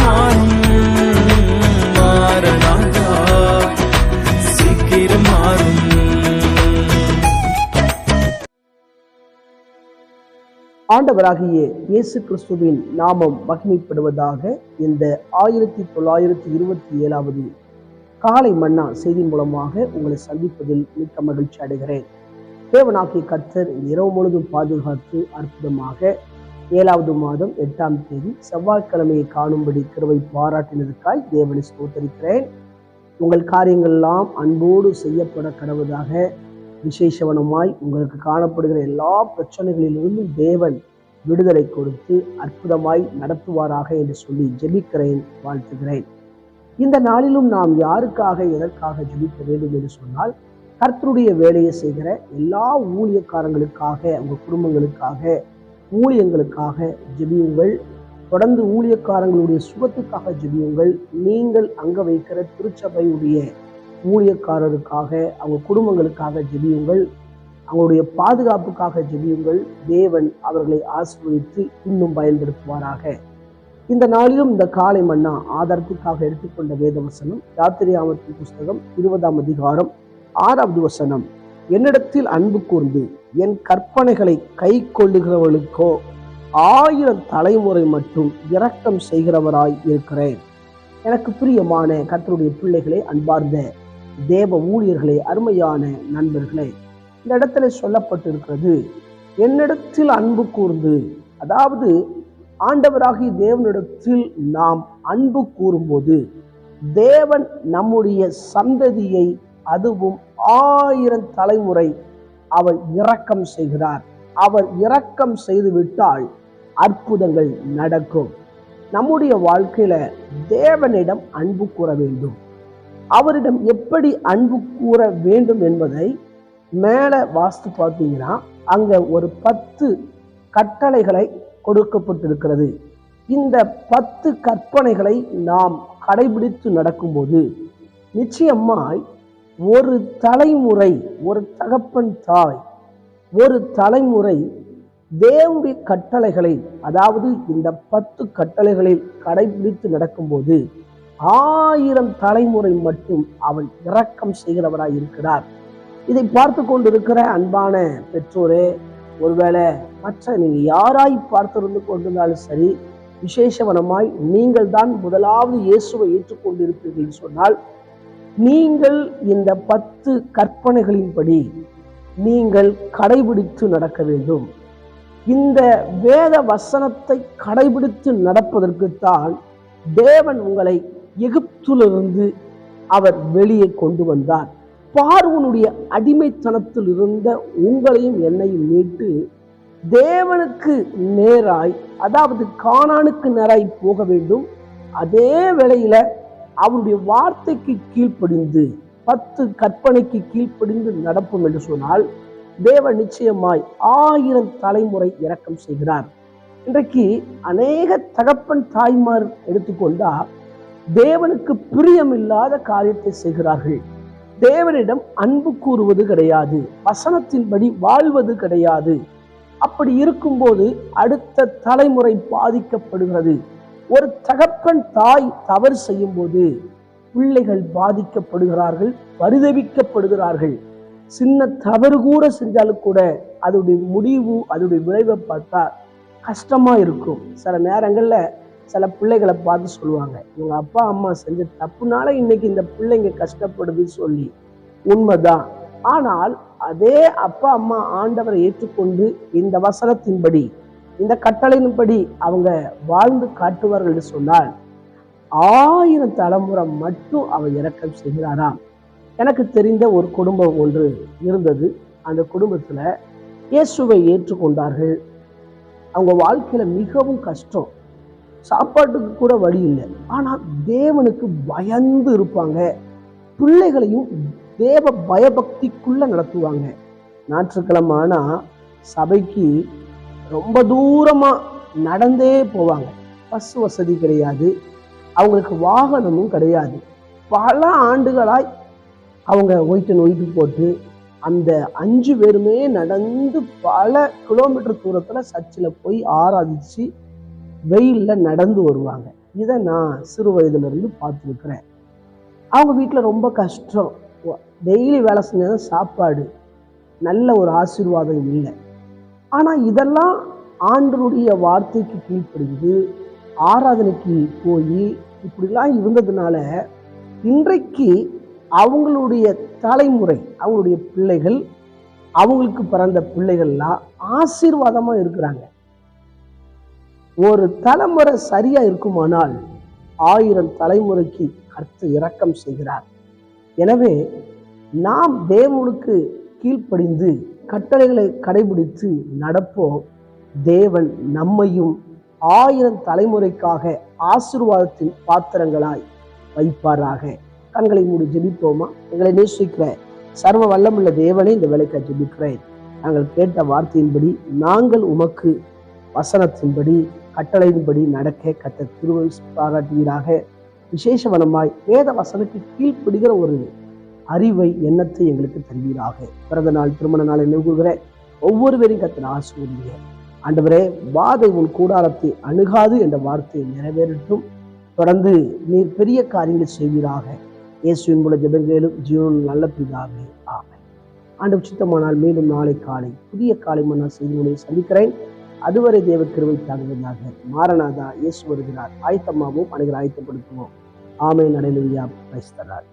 மாறும் சீக்கிரம் மாறும். ஆண்டவராகிய இயேசு கிறிஸ்துவின் நாமம் மகிமைப்படுவதாக இந்த ஆயிரத்தி தொள்ளாயிரத்தி இருபத்தி ஏழாவது காலை மன்னா செய்தி மூலமாக உங்களை சந்திப்பதில் மிக்க மகிழ்ச்சி அடைகிறேன். தேவனாகிய கர்த்தர் இரவு முழுதும் பாதுகாத்து அற்புதமாக ஏழாவது மாதம் எட்டாம் தேதி செவ்வாய்க்கிழமையை காணும்படி கிருவை பாராட்டினதுக்காய் தேவனை ஸ்தோத்தரிக்கிறேன். உங்கள் காரியங்கள்லாம் அன்போடு செய்யப்பட கடவுதாக விசேஷவனமாய் உங்களுக்கு காணப்படுகிற எல்லா பிரச்சனைகளிலிருந்தும் தேவன் விடுதலை கொடுத்து அற்புதமாய் நடத்துவாராக என்று சொல்லி ஜெபிக்கிறேன் வாழ்த்துகிறேன். இந்த நாளிலும் நாம் யாருக்காக எதற்காக ஜெபிக்க வேண்டும் என்று சொன்னால் கர்த்தருடைய வேலையை செய்கிற எல்லா ஊழியக்காரங்களுக்காக உங்கள் குடும்பங்களுக்காக ஊழியங்களுக்காக ஜெபியுங்கள். தொடர்ந்து ஊழியக்காரங்களுடைய சுகத்துக்காக ஜெபியுங்கள். நீங்கள் அங்க வைக்கிற திருச்சபையுடைய ஊழியக்காரருக்காக அவங்க குடும்பங்களுக்காக ஜெபியுங்கள். அவங்களுடைய பாதுகாப்புக்காக ஜெபியுங்கள். தேவன் அவர்களை ஆசீர்வதித்து இன்னும் பயன்படுத்துவாராக. இந்த நாளிலும் இந்த காலை மன்னா ஆதாரத்துக்காக எடுத்துக்கொண்ட வேத வசனம் யாத்திரையாமத்தின் புஸ்தகம் இருபதாம் அதிகாரம் ஆறாவது வசனம். என்னிடத்தில் அன்பு கூர்ந்து என் கற்பனைகளை கை கொள்ளுகிறவர்களுக்கோ ஆயிரம் தலைமுறை மட்டும் இரக்கம் செய்கிறவராய் இருக்கிறேன். எனக்கு பிரியமான கர்த்தருடைய பிள்ளைகளே அன்பார்ந்த தேவ ஊழியர்களே அருமையான நண்பர்களே இந்த இடத்துல சொல்லப்பட்டிருக்கிறது என்னிடத்தில் அன்பு கூர்ந்து அதாவது ஆண்டவராகிய தேவனிடத்தில் நாம் அன்பு கூறும்போது தேவன் நம்முடைய சந்ததியை அதுவும் ஆயிரம் தலைமுறை அவர் இரக்கம் செய்கிறார் அவர் இரக்கம் செய்து விட்டால் அற்புதங்கள் நடக்கும். நம்முடைய வாழ்க்கையில தேவனிடம் அன்பு கூற வேண்டும். அவரிடம் எப்படி அன்பு கூற வேண்டும் என்பதை மேலே வாஸ்து பார்த்தீங்கன்னா அங்க ஒரு பத்து கட்டளைகளை கொடுக்கப்பட்டிருக்கிறது. இந்த பத்து கற்பனைகளை நாம் கடைபிடித்து நடக்கும்போது நிச்சயமாய் ஒரு தலைமுறை ஒரு தகப்பன் தாய் ஒரு தலைமுறை தேவனுடைய கட்டளைகளை அதாவது இந்த பத்து கட்டளைகளை கடைபிடித்து நடக்கும்போது ஆயிரம் தலைமுறை மட்டும் அவன் இரக்கம் செய்கிறவராய் இருக்கிறார். இதை பார்த்து கொண்டிருக்கிற அன்பான பெற்றோரே ஒருவேளை மற்ற நீங்க யாராய் பார்த்திருந்து கொண்டிருந்தாலும் சரி விசேஷவனமாய் நீங்கள் தான் முதலாவது இயேசுவை ஏற்றுக்கொண்டிருப்பீர்கள் சொன்னால் நீங்கள் இந்த பத்து கற்பனைகளின்படி நீங்கள் கடைபிடித்து நடக்க வேண்டும். இந்த வேத வசனத்தை கடைபிடித்து நடப்பதற்குத்தான் தேவன் உங்களை எகிப்திலிருந்து அவர் வெளியே கொண்டு வந்தார். பார்வனுடைய அடிமைத்தனத்தில் இருந்த உங்களையும் என்னையும் மீட்டு தேவனுக்கு நேராய் அதாவது காணானுக்கு நேராய் போக வேண்டும். அதே வேளையில அவருடைய வார்த்தைக்கு கீழ்ப்படிந்து பத்து கற்பனைக்கு கீழ்ப்படிந்து நடப்போம் என்று சொன்னால் தேவன் நிச்சயமாய் ஆயிரம் தலைமுறை இறக்கம் செய்கிறார். இன்றைக்கு அநேக தகப்பன் தாய்மார் எடுத்துக்கொண்டா தேவனுக்கு பிரியமில்லாத காரியத்தை செய்கிறார்கள். தேவனிடம் அன்பு கூறுவது கிடையாது வசனத்தின்படி வாழ்வது கிடையாது. அப்படி இருக்கும்போது அடுத்த தலைமுறை பாதிக்கப்படுகிறது. ஒரு தகப்பன் தாய் தவறு செய்யும் போது பிள்ளைகள் பாதிக்கப்படுகிறார்கள் பரிதவிக்கப்படுகிறார்கள். சின்ன தவறு கூட செஞ்சாலும் கூட அதோடைய முடிவு அதோடைய விளைவை பார்த்தா கஷ்டமா இருக்கும். சில நேரங்களில் சில பிள்ளைகளை பார்த்து சொல்லுவாங்க இவங்க அப்பா அம்மா செஞ்ச தப்புனால இன்னைக்கு இந்த பிள்ளைங்க கஷ்டப்படுதுன்னு சொல்லி. உண்மைதான். ஆனால் அதே அப்பா அம்மா ஆண்டவரை ஏற்றுக்கொண்டு இந்த வசனத்தின்படி இந்த கட்டளையின்படி அவங்க வாழ்ந்து காட்டுவார்கள் என்று சொன்னால் ஆயிரம் தலைமுறை மட்டும் அவர் இறக்கம் செய்கிறாராம். எனக்கு தெரிந்த ஒரு குடும்பம் ஒன்று இருந்தது. அந்த குடும்பத்தில் இயேசுவை ஏற்றுக்கொண்டார்கள். அவங்க வாழ்க்கையில் மிகவும் கஷ்டம். சாப்பாட்டுக்கு கூட வழி இல்லை. ஆனால் தேவனுக்கு பயந்து இருப்பாங்க. பிள்ளைகளையும் தேவ பயபக்திக்குள்ளே நடத்துவாங்க. ஞாயிற்றுக்கிழமை ஆனால் சபைக்கு ரொம்ப தூரமாக நடந்தே போவாங்க. பஸ் வசதி கிடையாது. அவங்களுக்கு வாகனமும் கிடையாது. பல ஆண்டுகளாய் அவங்க ஒயிட்டு நொயிட்டு போட்டு அந்த அஞ்சு பேருமே நடந்து பல கிலோமீட்டர் தூரத்தில் சர்ச்சில் போய் ஆராதிச்சு வெயிலில் நடந்து வருவாங்க. இதை நான் சிறு வயதுலேருந்து பார்த்துருக்குறேன். அவங்க வீட்டில் ரொம்ப கஷ்டம். டெய்லி வேலை செஞ்சதான் சாப்பாடு. நல்ல ஒரு ஆசீர்வாதம் இல்லை. ஆனால் இதெல்லாம் ஆண்டருடைய வார்த்தைக்கு கீழ்ப்படுகிறது ஆராதனைக்கு போய் இப்படிலாம் இருந்ததுனால இன்றைக்கு அவங்களுடைய தலைமுறை அவங்களுடைய பிள்ளைகள் அவங்களுக்கு பிறந்த பிள்ளைகள்லாம் ஆசீர்வாதமாக இருக்கிறாங்க. ஒரு தலைமுறை சரியாக இருக்குமானால் ஆயிரம் தலைமுறைக்கு கருத்து இரக்கம் செய்கிறார். எனவே நாம் தேவனுக்கு கீழ்ப்படிந்து கட்டளைகளை கடைபிடித்து நடப்போம் தேவன் நம்மையும் ஆயிரம் தலைமுறைக்காக ஆசிர்வாதத்தின் பாத்திரங்களாய் வைப்பாராக. கண்களை மூடி ஜெபிப்போமா? எங்களை நேசிக்கிற சர்வ வல்லமுள்ள தேவனை இந்த வேலைக்கு ஜெபிக்கிறேன். நாங்கள் கேட்ட வார்த்தையின்படி நாங்கள் உமக்கு வசனத்தின்படி கட்டளையின்படி நடக்க கத்த திருவை பாராட்டுவீராக. விசேஷவனமாய் வேத வசனக்கு கீழ்ப்படுகிற ஒரு அறிவை எண்ணத்தை எங்களுக்கு தருவீராக. பிறந்த நாள் திருமண நாளை நிகழ்கிற ஒவ்வொருவரையும் கத்தின ஆசிரியர் ஆண்டவரே வாதை உன் கூடாரத்தை அணுகாது என்ற வார்த்தையை நிறைவேறட்டும். தொடர்ந்து நீர் பெரிய காரியங்கள் செய்வீராக. இயேசுவின் மூல ஜெபங்களும் ஜீவன் நல்ல பிதாவே ஆமை ஆண்டு சித்தமானால் மீண்டும் நாளை காலை புதிய காலை மன்னா செய்திகளை சந்திக்கிறேன். அதுவரை தேவ கிருவை தாங்குவதாக மாரநாதா இயேசு வருகிறார். ஆயத்தமாகவும் அனைவரும் ஆயத்தப்படுத்துவோம். ஆமை நடைமுறையா பேசுகிறார்